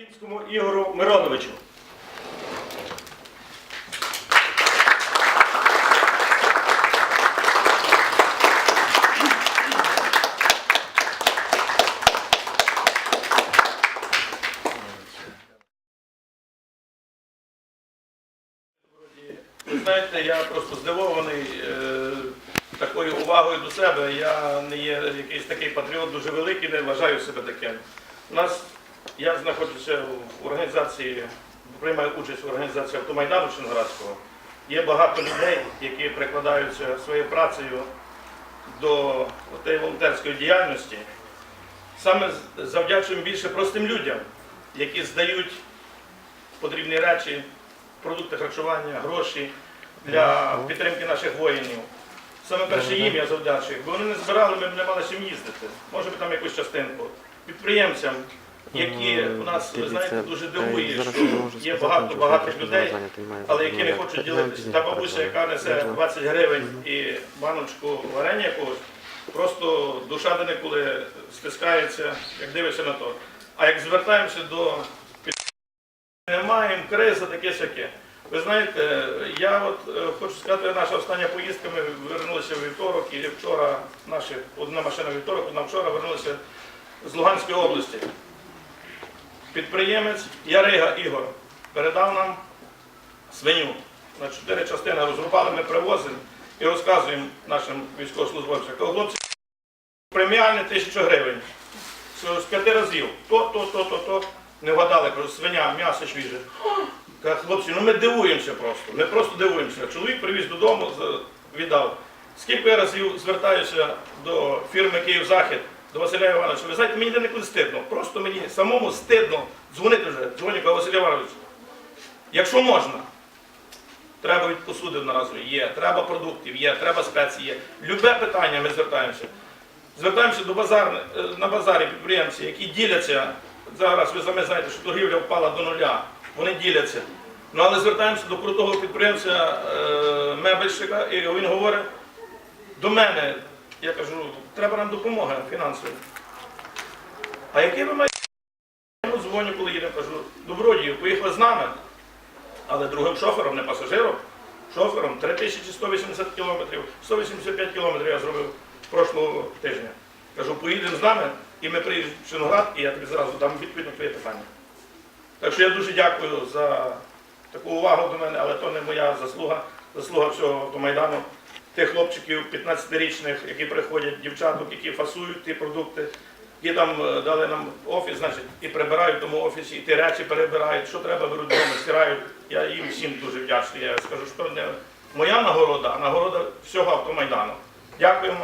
Бабінському Ігору Мироновичу. Ви знаєте, я просто здивований е, такою увагою до себе. Я не є якийсь такий патріот дуже великий, не вважаю себе таким. У нас, я знаходжуся в організації, приймаю участь в організації Автомайдану Чинградського. Є багато людей, які прикладаються своєю працею до волонтерської діяльності. Саме завдячуємо більше простим людям, які здають потрібні речі, продукти харчування, гроші для підтримки наших воїнів. Саме перше їм я завдячую. Якби вони не збирали, ми б не мали чим їздити. Може би там якусь частинку. Підприємцям, які у нас, ви знаєте, дуже дивує, що є багато багатих людей, але які не хочуть ділитися. Та бабуся, яка несе 20 гривень і баночку варення якогось, просто душа деколи стискається, як дивишся на то. А як звертаємося до не маємо, криза, таке сяке. Ви знаєте, я от е, хочу сказати, наша остання поїздка, ми вернулися в вівторок, і вчора наші, одна машина вівторок, одна вчора вернулися з Луганської області. Підприємець Ярига Ігор передав нам свиню. На чотири частини розрубали, ми привозимо і розказуємо нашим військовослужбовцям. Кажу, хлопці, преміальне тисячу гривень. З п'яти разів. То, то, то, то, то. Не вгадали, кажу, свиня, м'ясо свіже. Хлопці, ну ми дивуємося просто. Ми просто дивуємося. Чоловік привіз додому, віддав. Скільки разів звертаюся до фірми Київзахід, до Василя Івановича. Ви знаєте, мені ніколи стидно. Просто мені самому стидно дзвонити вже. Дзвоню, кажу, Василь Іванович, якщо можна, треба від посуди одноразової, є, треба продуктів, є, треба спеції, є. Любе питання ми звертаємося. Звертаємося до базар, е, на базарі підприємці, які діляться. Зараз ви самі знаєте, що торгівля впала до нуля. Вони діляться. Ну але звертаємося до крутого підприємця е, мебельщика, і він говорить до мене, я кажу, треба нам допомога фінансова. А який ви маєте? Я дзвоню, коли їдемо, кажу, добродію, поїхали з нами, але другим шофером, не пасажиром, шофером 3180 кілометрів, 185 кілометрів я зробив прошлого тижня. Кажу, поїдемо з нами, і ми приїдемо в Чорноград, і я тобі зразу дам відповідь на твоє питання. Так що я дуже дякую за таку увагу до мене, але то не моя заслуга, заслуга всього автомайдану. Тих хлопчиків 15-річних, які приходять, дівчаток, які фасують ті продукти, які там е, дали нам офіс, значить, і прибирають в тому офісі, і ті речі перебирають, що треба, беруть додому, стирають. Я їм всім дуже вдячний. Я скажу, що не моя нагорода, а нагорода всього автомайдану. Дякую.